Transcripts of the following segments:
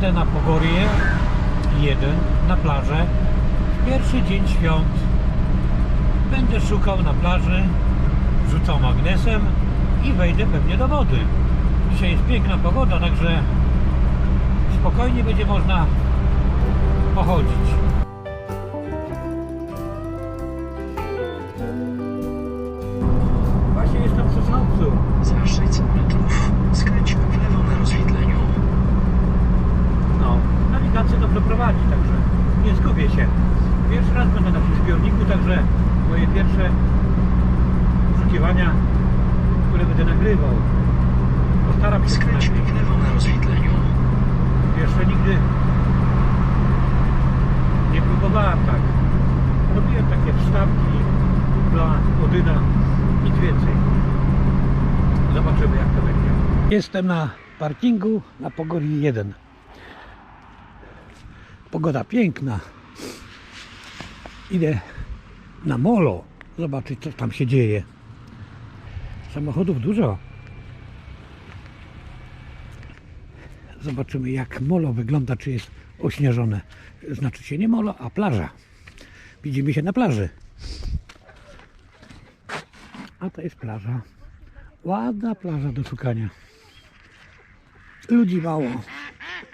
Jadę na Pogorię 1 na plażę w pierwszy dzień świąt. Będę szukał na plaży, rzucał magnesem i wejdę pewnie do wody. Dzisiaj jest piękna pogoda, także spokojnie będzie można pochodzić. Dobrze prowadzi, także nie zgubię się. Pierwszy raz będę na tym zbiorniku, także moje pierwsze poszukiwania, które będę nagrywał. Postaram się Skręć lewo na rozwidleniu. Jeszcze nigdy nie próbowałem tak. Robiłem takie wstawki dla Odyna, nic więcej. Zobaczymy jak to będzie. Jestem na parkingu na Pogorii 1. Pogoda piękna. Idę na molo zobaczyć co tam się dzieje. Samochodów dużo. Zobaczymy jak molo wygląda, czy jest ośnieżone. Znaczy się nie molo, a plaża. Widzimy się na plaży. A to jest plaża. Ładna plaża do szukania. Ludzi mało.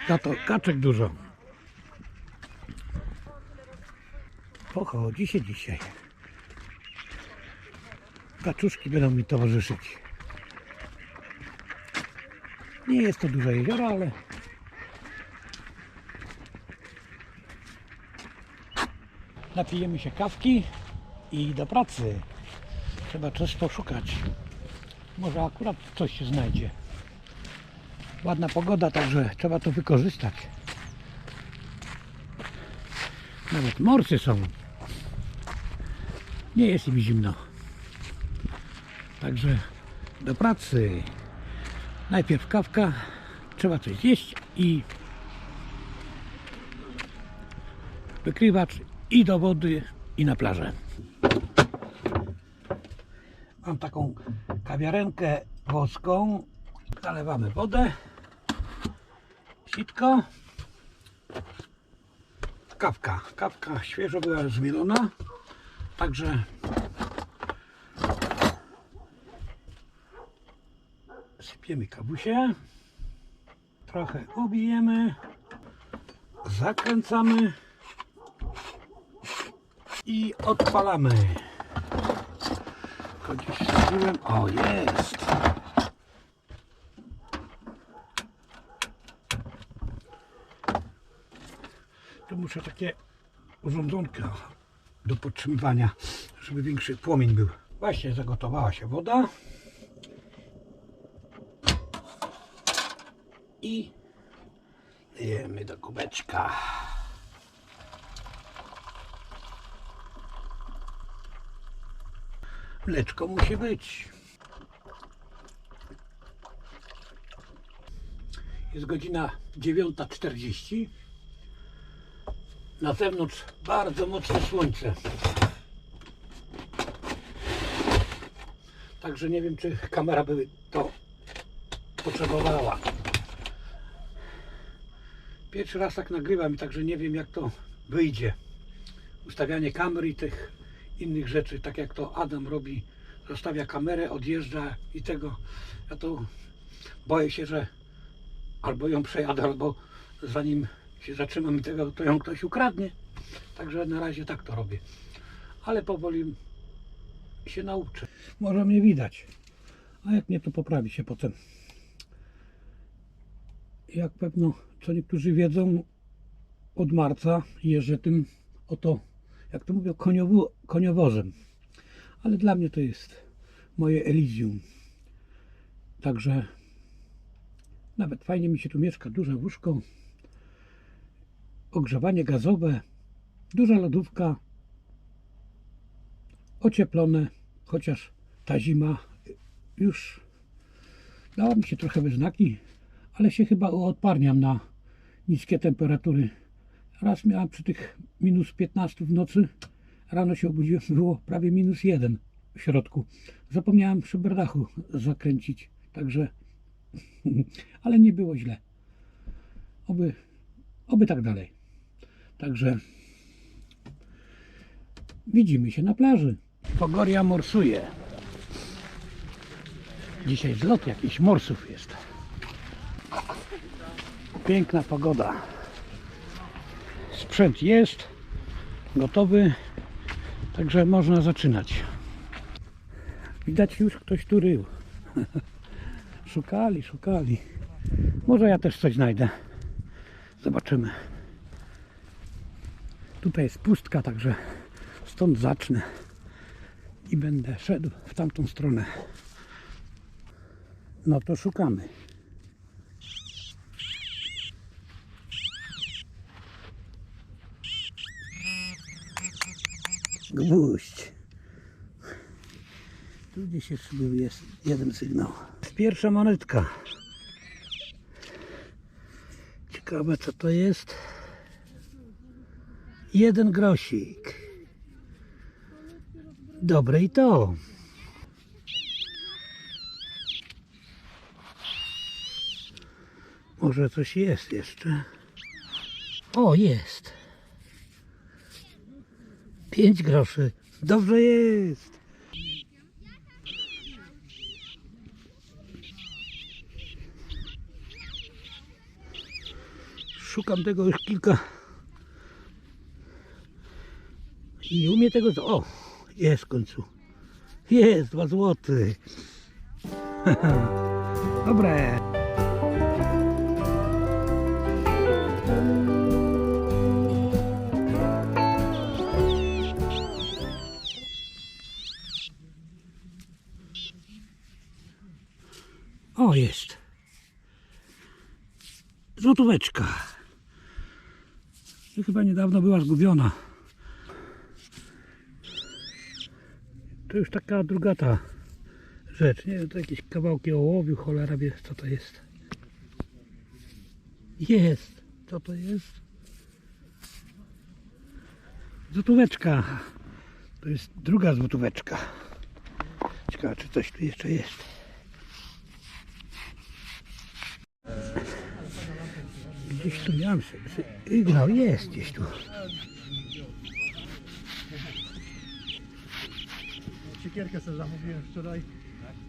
Za to kaczek dużo. Pochodzi się dzisiaj. Kaczuszki będą mi towarzyszyć. Nie jest to duże jezioro, ale napijemy się kawki i do pracy. Trzeba coś poszukać. Może akurat coś się znajdzie. Ładna pogoda, także trzeba to wykorzystać. Nawet morsy są. Nie jest im zimno. Także do pracy. Najpierw kawka, trzeba coś zjeść i wykrywacz i do wody i na plażę. Mam taką kawiarenkę włoską. Zalewamy wodę. Sitko. Kawka. Kawka świeżo była zmielona. Także sypiemy kawusie. Trochę ubijemy. Zakręcamy. I odpalamy. Tylko gdzieś wsadziłem. O, jest. Tu muszę takie urządzonka do podtrzymywania, żeby większy płomień był. Właśnie zagotowała się woda. I lejemy do kubeczka. Mleczko musi być. Jest godzina 9.40. Na zewnątrz bardzo mocne słońce. Także nie wiem, czy kamera by to potrzebowała. Pierwszy raz tak nagrywam także nie wiem, jak to wyjdzie. Ustawianie kamer i tych innych rzeczy, tak jak to Adam robi. Zostawia kamerę, odjeżdża i tego. Ja to boję się, że albo ją przejadę, albo zanim się zatrzymam i tego, to ją ktoś ukradnie. Także na razie tak to robię. Ale powoli się nauczę. Może mnie widać. A jak nie, to poprawi się potem. Jak pewno, co niektórzy wiedzą, od marca jeżdżę tym oto, jak to mówią, koniowo, koniowozem. Ale dla mnie to jest moje Elysium. Także nawet fajnie mi się tu mieszka, duże łóżko, ogrzewanie gazowe, duża lodówka, ocieplone, chociaż ta zima już dała mi się trochę we znaki, ale się chyba odparniam na niskie temperatury. Raz miałem przy tych minus 15 w nocy, rano się obudziłem, było prawie minus 1 w środku. Zapomniałem przy berdachu zakręcić, także ale nie było źle. Oby Oby tak dalej. Także widzimy się na plaży. Pogoria morsuje. Dzisiaj zlot jakichś morsów jest. Piękna pogoda. Sprzęt jest gotowy, także można zaczynać. Widać już ktoś tu rył. Szukali, szukali. Może ja też coś znajdę. Zobaczymy. Tutaj jest pustka, także stąd zacznę i będę szedł w tamtą stronę. No to szukamy. Gwóźdź. Tu gdzieś jeszcze był jest jeden sygnał. Pierwsza monetka. Ciekawe co to jest. Jeden grosik. Dobre i to. Może coś jest jeszcze. O, jest. Pięć groszy. Dobrze jest. Szukam tego już kilka. I nie umie tego. O, jest w końcu. Jest, dwa złoty. Dobre. O, jest. Złotóweczka. Chyba niedawno była zgubiona. To już taka drugata rzecz. Nie to jakieś kawałki ołowiu, cholera wie co to jest. Jest. Co to jest? Złotóweczka. To jest druga złotóweczka. Ciekawe, czy coś tu jeszcze jest. Gdzieś tu miałem sobie. Ignał jest gdzieś tu. Siekierkę sobie zamówiłem wczoraj.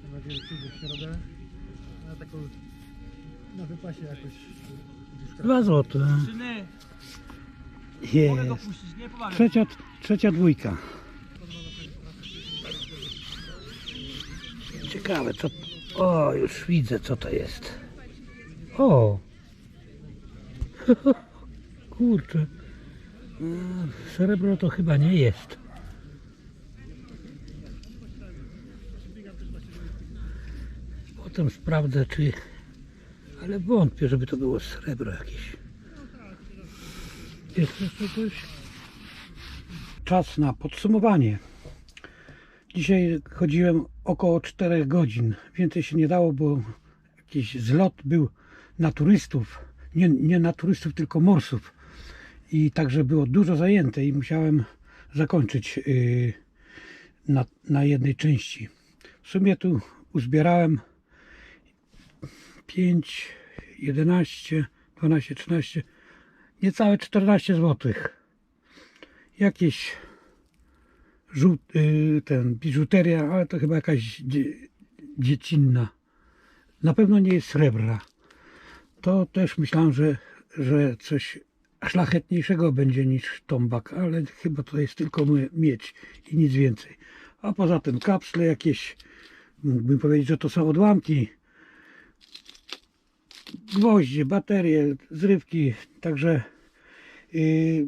Mam nadzieję, że przyjdzie w środę. Na taką na wypasie jakoś Dwa złote. Czyny, mogę Jest. dopuścić, nie pomawiam. Trzecia, trzecia dwójka. Ciekawe co... O, już widzę co to jest. O! Kurczę. Mm, Srebro to chyba nie jest. Potem sprawdzę czy... Ale wątpię, żeby to było srebro jakieś. Jest jeszcze coś? Czas na podsumowanie. Dzisiaj chodziłem około 4 godzin. Więcej się nie dało, bo jakiś zlot był na turystów. Nie, nie na turystów, tylko morsów. I także było dużo zajęte i musiałem zakończyć yy, na, na jednej części. W sumie tu uzbierałem 5, 11, 12, 13, niecałe 14 zł. Jakieś y, ten biżuteria, ale to chyba jakaś dzie, dziecinna. Na pewno nie jest srebra. To też myślałem, że, że coś szlachetniejszego będzie niż tombak, ale chyba to jest tylko mie- miedź i nic więcej. A poza tym kapsle jakieś, mógłbym powiedzieć, że to są odłamki gwoździe, baterie, zrywki, także yy,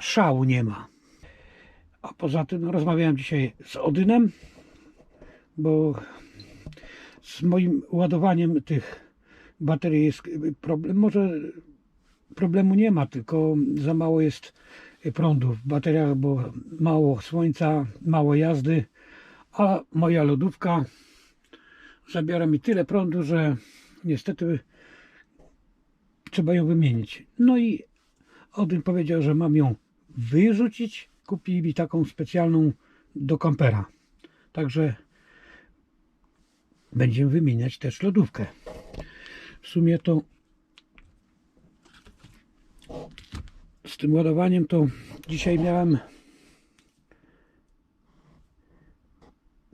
szału nie ma. A poza tym rozmawiałem dzisiaj z Odynem, bo z moim ładowaniem tych baterii jest problem. Może problemu nie ma, tylko za mało jest prądu w bateriach, bo mało słońca, mało jazdy, a moja lodówka zabiera mi tyle prądu, że niestety trzeba ją wymienić. No i Odyn powiedział, że mam ją wyrzucić. Kupili mi taką specjalną do kampera. Także będziemy wymieniać też lodówkę. W sumie to tym ładowaniem to dzisiaj miałem.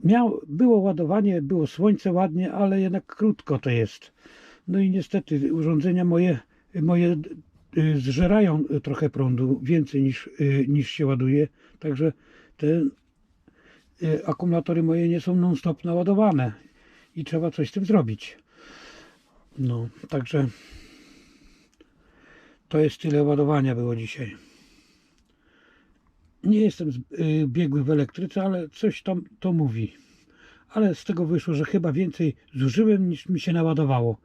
Miał, było ładowanie, było słońce ładnie, ale jednak krótko to jest. No i niestety urządzenia moje, moje y, zżerają trochę prądu, więcej niż, y, niż się ładuje. Także te y, akumulatory moje nie są non-stop naładowane i trzeba coś z tym zrobić. No, także to jest tyle ładowania było dzisiaj. Nie jestem y, biegły w elektryce, ale coś tam to mówi. Ale z tego wyszło, że chyba więcej zużyłem niż mi się naładowało.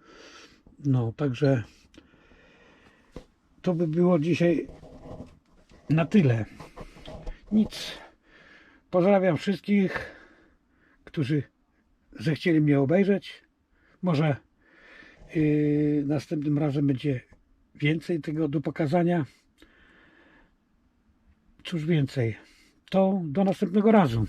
No, także to by było dzisiaj na tyle. Nic. Pozdrawiam wszystkich, którzy zechcieli mnie obejrzeć. Może yy, następnym razem będzie więcej tego do pokazania. Cóż więcej, to do następnego razu.